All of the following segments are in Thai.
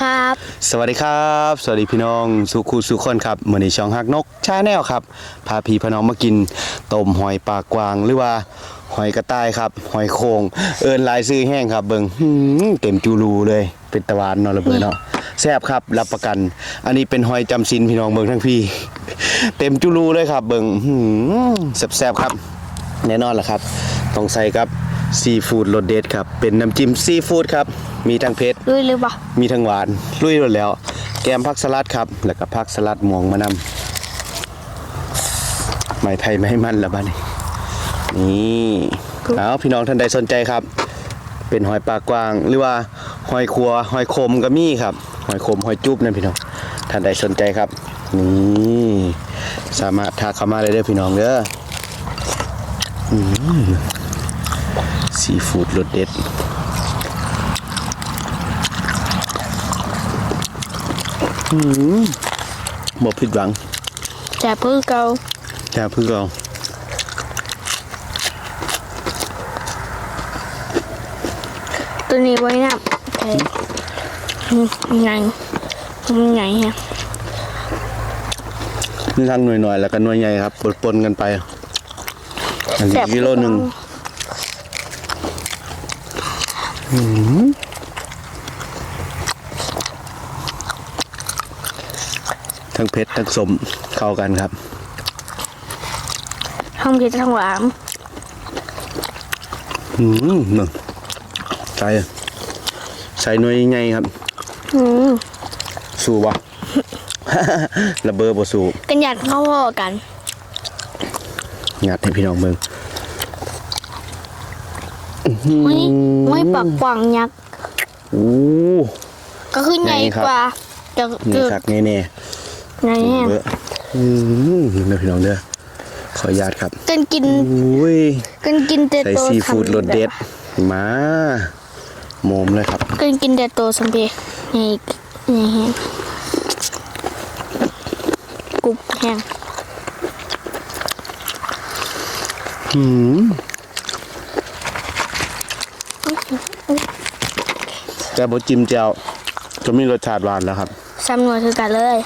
ครับสวัสดีครับ สวัสดีพี่น้องสุขูสุขคนครับมือนี้ช่องฮักนกชาแนลครับ พาพี่พน้องมากินต้มหอยปากกวางหรือว่าหอยกระต่ายครับ หอยโคงเอินลายซื้อแห้งครับ เบิงหืมเต็มจูรูเลย เป็นตะวันเนาะระเบิดเนาะแซ่บครับรับประกัน อันนี้เป็นหอยจำซินพี่น้องเบิงทั้งพี่ เต็มจูรูเลยครับ เบิงหืมแซ่บๆครับ แน่นอนแหละครับต้องใส่กับ ซีฟู้ดรสเด็ดครับ เป็นน้ำจิ้มซีฟู้ดครับ มีทั้งเผ็ดลุยเลยปะมีทั้งหวานลุยหมดแล้ว แกมผักสลัดครับ แล้วก็ผักสลัดหมวงมะนำไม่ไผ่ไม่ให้มันละบ้านี่นี่เอาพี่น้องท่านใดสนใจครับ เป็นหอยปลากวางหรือว่าหอยครัวหอยคมก็มีครับ หอยคมหอยจุ๊บนั่นพี่น้องท่านใดสนใจครับ นี่สามารถทักเข้ามาเลยเด้อพี่น้องเด้ออืม ซีฟู้ดรสเด็ดหมดผิดหวังแจ่พื้นเกาแค่พึ่งเราตัวนี้ไว้นะโอเคไงมันไงฮะนี่ทั้งหน่วยหน่อยๆแล้วก็หน่วยใหญ่ครับปนๆกันไปอันนี้กิโลหนึ่งอื้อหือ ทั้งเผ็ดทั้งสมเข้ากันครับห้องกินทั้งหวานอืมหนึ่งใส่ใส่หน่วยใหญ่ครับ อืมสู้บ่ระเบิดบ่สู้กันหยัดเข้าพ่อกันงัดให้พี่น้องเบิ่ง ไม่ไม่ปักปังยักษ์โอ้ก็คือใหญ่ใหญ่ครับกว่าจะนี่เกิดคักแน่ๆไงฮะเด้ออืมเด้อพี่น้องเด้อขออนุญาตครับกันกินอุ้ยกันกินแต่ใส่ตัวซีฟู้ดทำรสเด็ดมาโมมเลยครับ กันกินแต่ตัวสัมเพนี่นี่ฮะกรุบแห้งอืม แต่บจิ้มแจ่วจะมีรสชาติหวานแล้วครับซ้ำหนวดคือกันเลย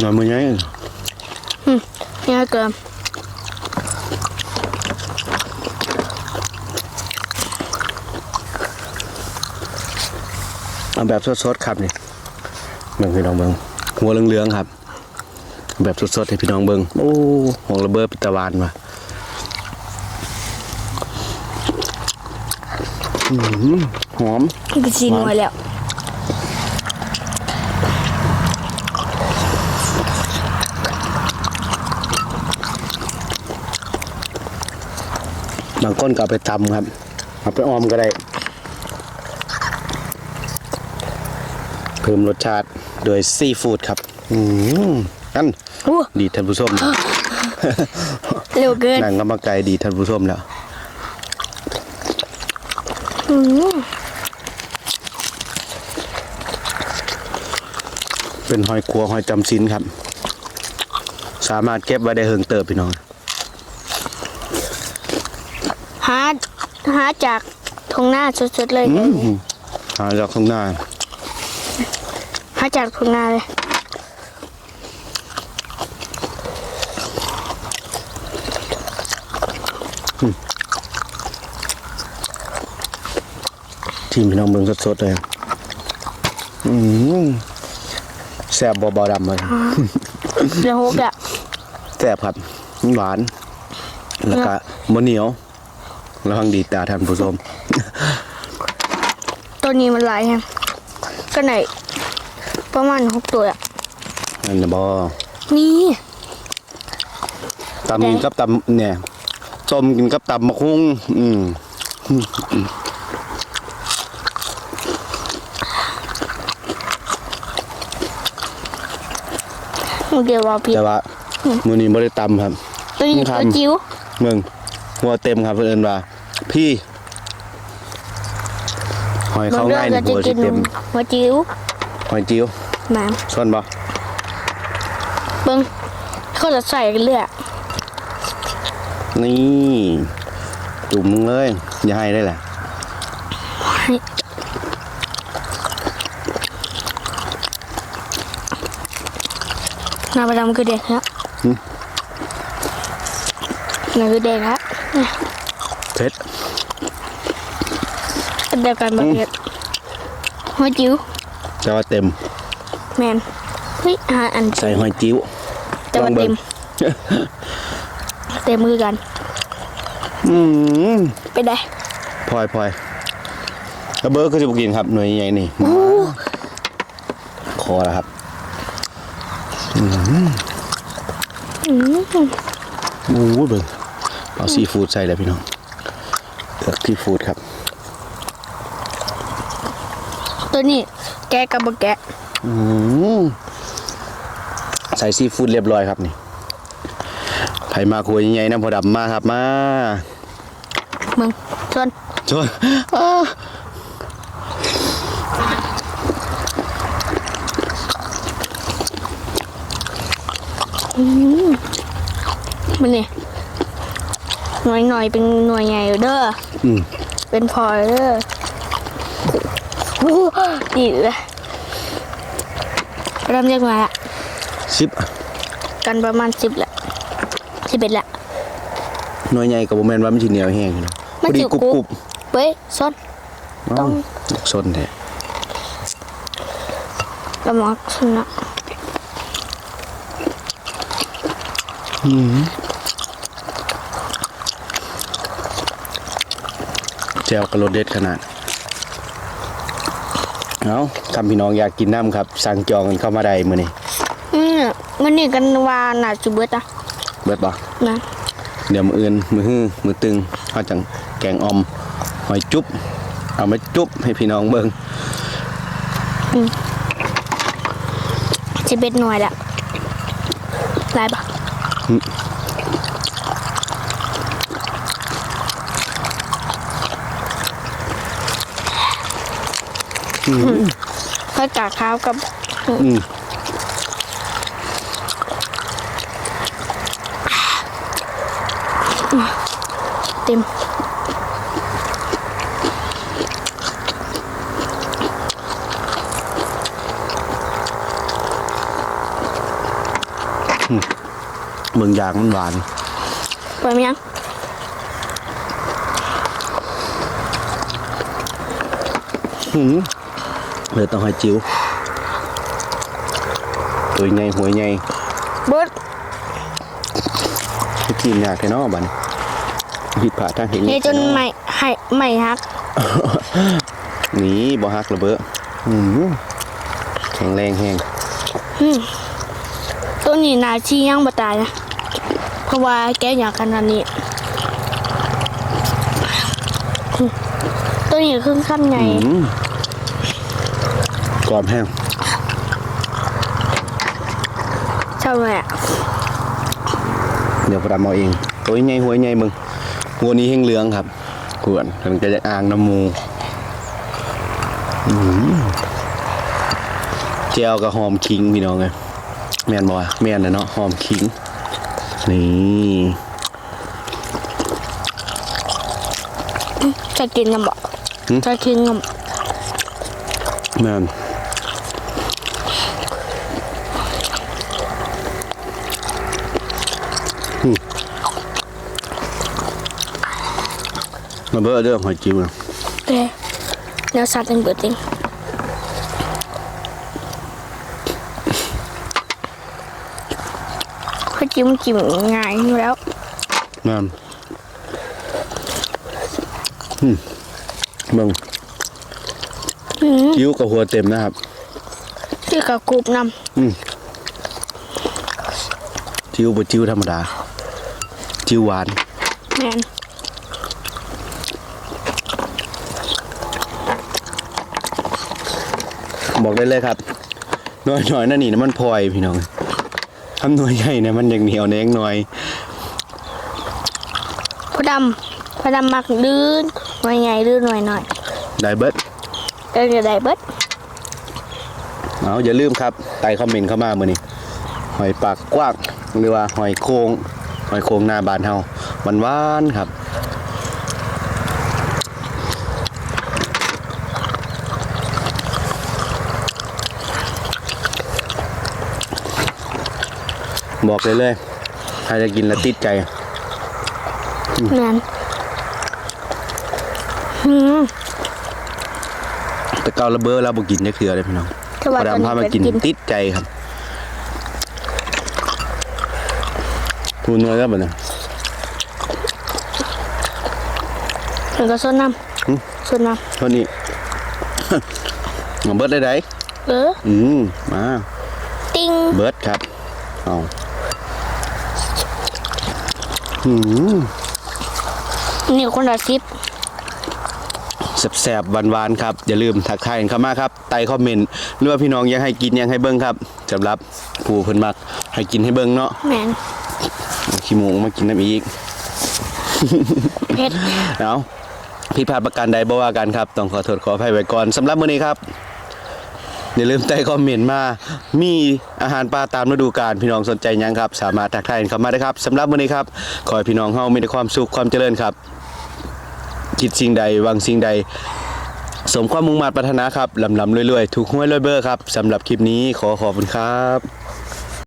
หน่อยมือยังนี่เกินเอาแบบสดๆครับนี่เบิ่งพี่น้องเบิ่งหัวเหลืองๆครับ แบบสดๆให้พี่น้องเบิ่งโอ้หองระเบิดปิตะวานมาอืมหอมไปซีนไว้แล้วบางก้นก็เอาไปตำครับเอาไปออมก็ได้ เพิ่มรสชาติ โดยซีฟู้ดครับ อืมนั่นอู้ดีท่านผู้ชมเร็วเกินนั่งก็มาไกลดีท่านผู้ชมแล้วอืมเป็นหอยครัวหอยจำซินครับ สามารถเก็บไว้ได้เฮิงเติบพี่น้องหาหาจากทงหน้าสดๆเลยอืมหาจากข้างหน้า หาจากทงหน้าเลยทีมพี่น้องเบิ่งสดๆเลยอืมแซ่บบ่บ่ดำเลยเดี๋ยวฮกอะแซ่บครับหวาน แล้วก็มะเหนียวระวังดีตาท่านผู้ชม ตัวนี้มันหลายแฮงก็ไหน ประมาณหกตัวอะนั่นนะบ่นี่ตำกินกับตำเนี่ยต้มกินกับตำมะคุ้งอืมเดี๋ยวว่าพี่แต่ว่ามื้อนี้บ่ได้ตำครับตัวนี้ครับตัวจิ๋วเมืองหัวเต็มครับเพิ่นเอิ้นว่า พี่หอยบาเขางเรื่อง่ายงนี่ก็หัจะวสิกินเต็มหัวจิ๋วหอยจิ้ว แหมส่วนบ่เบิ้งเขาจะใส่กันเลยอะนี่ จุ่มมึงเลย อย่าให้ได้แหละหน้าประดำคือเด็กครับหืมหน้าคือเด็กครับเนี่ยเผ็ดเป็นเดียวกันประเภทหัวจิ๋วแต่ว่าเต็ม แมนเฮ้ยหาอันใส่หอยจิ้วแต่ว่าลองเต็บิ่มงเต็มมือกัน อืมไปได้พลอยพลอยแล้วเบิร์ดก็จะกินครับ หน่วยใหญ่นี่โอ้คอแล้วครับอืมโอ้โหเบิ่งเอาซีฟู้ดใส่เลยพี่น้องเลือกซีฟู้ดครับ ตัวนี้แกะกับบแกะอืม ใส่ซีฟู้ดเรียบร้อยครับนี่ไผมาคุยใหญ่ๆน้ำพอดำมาครับมามึงชวนชวนอ้ามันนี่หน่วยหน่อยเป็นหน่วยใหญ่อยู่เด้ออืมเป็นพอเด้อโอ้โหดีเลย เริ่มเรียกมาละสิบกันประมาณสิบละสิบเอ็ดละหน่วยใหญ่กับโมเมนว่ามันสิเหนียวแห้งอยู่เนาะพมันอดีสิกรุบกรุกรุบบเว้ยส้นต้องสนแท้กระหมอกชนะแจวกระโดดเด็ดขนาด เอาคำพี่น้องอยากกินน้ำครับ สั่งจองกันเข้ามาได้มื้อนี้อืมมันนี่กันวาน่ะจุเบิดอะเบิดบ่นะเดี๋ยวมืออื่นมือฮื้อมือตึงเขาจังแกงออมหอยจุ๊บเอามาจุ๊บให้พี่น้องเบิ่งสิบเอ็ดหน่วยละลายปะ ข้าวกาข้าวกับอืมเต็มเบิ่งยางมันหวานไปไหมยังหืม เหลือแต้องหอยจิ๋วตัวใหญ่หัวใหญ่เบิดให้กินยากแค่นอบัดนผิดพลาดทางเห็นเฮจนใหม่ให้ใหม่ฮักหนีบ่ฮักระเบ้ออืมแข็งแรงแห้งตัวนี้นาชียังบ่ตายนะเพราะว่าแกอยากขนาดนี้อืมตัวนี้ครึ่งขั้นไงอืมก รอบแห้งใช่ไหมอะเดี๋ยวพอดำเอาเองตัวใหญ่หัวใหญ่มึงหัวนี้แห้งเหลืองครับกวนมันก็จะอ่างน้ำมูอืมเจียวกับหอมขิงพี่น้องเลยแม่นบ่วะแม่นนะเนาะหอมขิง นี่จะกินกันบ่จะกินกันบ่แม่น มาเบอร์เด้อหอยจิ๋วนะเอ้ยเดี๋ยวสัตว์เป็นเบิดเองเขาจิ้มจิ้มง่ายอยู่แล้วแม่นอืมเบิ่งอืมจิ้วกับหัวเต็มนะครับที่กับกรุบนจิ้วบจิ้วธรรมดา จิ้วหวานำแมน บอกได้เลยครับน้อยหน่อยๆนั่นนี่นะมันพลอยพี่น้องทำหน่วยใหญ่นะมันยังเหนียวแนงหน่อยพอดำพอดำมักลื่นหน่อยใหญ่ลื่นหน่อยหน่อยได้เบิดเออจะได้เบิดเอาอย่าลืมครับไต่คอมเมนต์เข้ามาเมื่อนี้หอยปากกว้างหรือว่าหอยโครงหอยโครงหน้าบานเฮามันหวานๆครับ บอกเลยเลยใครจะกินแล้วติดใจแมนอืมแต่เการะเบ้อเราบ่กินได้คืออะไรพี่น้องแต่ว่าพอตอนดำพามานี้กินกิน ติดใจครับพูดน้อยแล้วบ่เนี่ย มันก็ส้นน้หึำส้นน้เท่านี้ มาเบิดได้ไดำเออ อืมมา ติ้งเบิดครับเอาอืม นี่คนละซิปแสบๆหวานๆครับ อย่าลืมทักทายกันเข้ามาครับไต่คอมเมนต์หรือว่าพี่น้องอยากให้กินอยากให้เบิ่งครับสำหรับผู้เพิ่นมัก ให้กินให้เบิ่งเนาะแมนขี้หมูมากินน้ำอีกเผ็ดเอาผิดพลาดประการใดบ่ว่ากันครับ ต้องขอโทษขออภัยไว้ก่อนสำหรับมื้อนี้ครับ อย่าลืมใต้คอมเมนต์มา มีอาหารปลาตามฤดูกาลพี่น้องสนใจยังครับ สามารถทักทายกันเข้ามาได้ครับสำหรับวันนี้ครับ ขอให้พี่น้องเฮามีแต่ความสุขความเจริญครับ คิดสิ่งใดวางสิ่งใด สมความมุ่งมั่นปรารถนาครับลำลำรวยๆ ถูกหวยรวยเบอร์ครับสำหรับคลิปนี้ขอขอบคุณครับ